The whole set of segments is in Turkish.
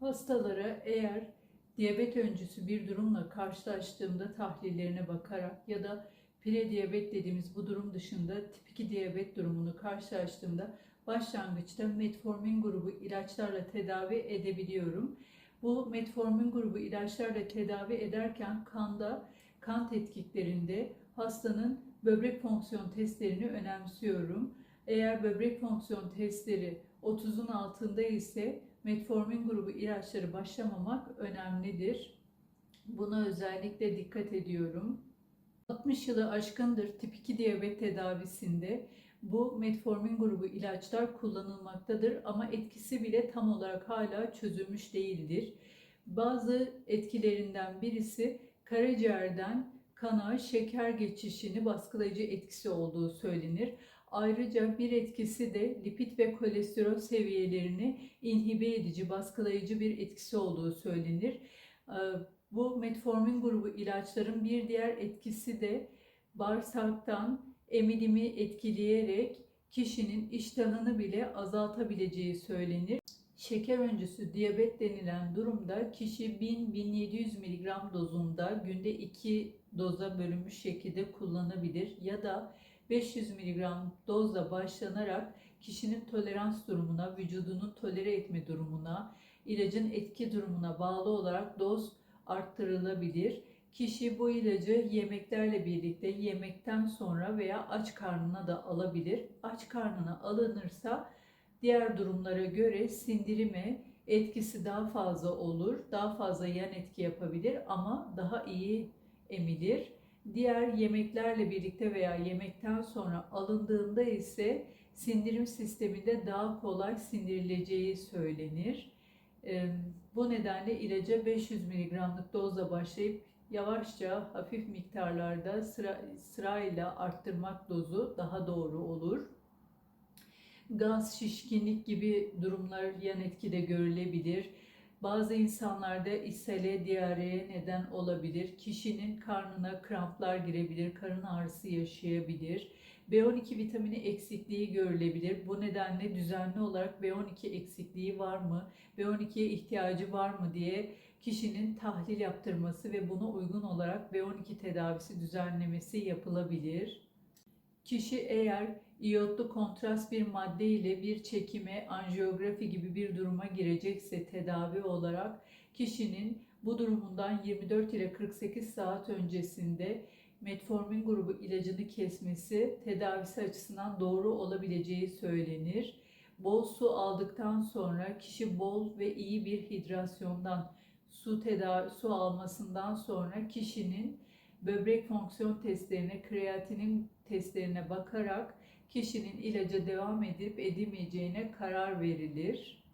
Hastalara eğer diyabet öncüsü bir durumla karşılaştığımda tahlillerine bakarak ya da prediyabet dediğimiz bu durum dışında tip 2 diyabet durumunu karşılaştığımda başlangıçta metformin grubu ilaçlarla tedavi edebiliyorum. Bu metformin grubu ilaçlarla tedavi ederken kanda, kan tetkiklerinde hastanın böbrek fonksiyon testlerini önemsiyorum. Eğer böbrek fonksiyon testleri 30'un altında ise metformin grubu ilaçları başlamamak önemlidir. Buna özellikle dikkat ediyorum. 60 yılı aşkındır tip 2 diyabet tedavisinde bu metformin grubu ilaçlar kullanılmaktadır ama etkisi bile tam olarak hala çözülmüş değildir. Bazı etkilerinden birisi karaciğerden kana şeker geçişini baskılayıcı etkisi olduğu söylenir. Ayrıca bir etkisi de lipid ve kolesterol seviyelerini inhibe edici, baskılayıcı bir etkisi olduğu söylenir. Ee, Bu metformin grubu ilaçların bir diğer etkisi de bağırsaktan emilimi etkileyerek kişinin iştahını bile azaltabileceği söylenir. Şeker öncüsü diyabet denilen durumda kişi 1000-1700 mg dozunda günde 2 doza bölünmüş şekilde kullanabilir ya da 500 mg dozla başlanarak kişinin tolerans durumuna, vücudunun tolere etme durumuna, ilacın etki durumuna bağlı olarak doz arttırılabilir. Kişi bu ilacı yemeklerle birlikte yemekten sonra veya aç karnına da alabilir. Aç karnına alınırsa diğer durumlara göre sindirime etkisi daha fazla olur, daha fazla yan etki yapabilir ama daha iyi emilir. Diğer yemeklerle birlikte veya yemekten sonra alındığında ise sindirim sisteminde daha kolay sindirileceği söylenir. Bu nedenle ilaca 500 mg'lık dozla başlayıp yavaşça hafif miktarlarda sıra, sırayla arttırmak dozu daha doğru olur. Gaz, şişkinlik gibi durumlar yan etki de görülebilir. Bazı insanlarda ishale, diyareye neden olabilir. Kişinin karnına kramplar girebilir, karın ağrısı yaşayabilir. B12 vitamini eksikliği görülebilir. Bu nedenle düzenli olarak B12 eksikliği var mı, B12'ye ihtiyacı var mı diye kişinin tahlil yaptırması ve buna uygun olarak B12 tedavisi düzenlemesi yapılabilir. Kişi eğer iyotlu kontrast bir madde ile bir çekime, anjiyografi gibi bir duruma girecekse tedavi olarak kişinin bu durumundan 24 ile 48 saat öncesinde metformin grubu ilacını kesmesi tedavisi açısından doğru olabileceği söylenir. Bol su aldıktan sonra kişi bol ve iyi bir hidrasyondan su tedavi su almasından sonra kişinin böbrek fonksiyon testlerine, kreatinin testlerine bakarak kişinin ilaca devam edip edemeyeceğine karar verilir.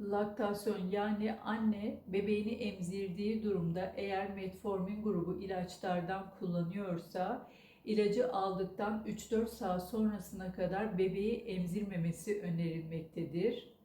Laktasyon yani anne bebeğini emzirdiği durumda eğer metformin grubu ilaçlardan kullanıyorsa ilacı aldıktan 3-4 saat sonrasına kadar bebeği emzirmemesi önerilmektedir.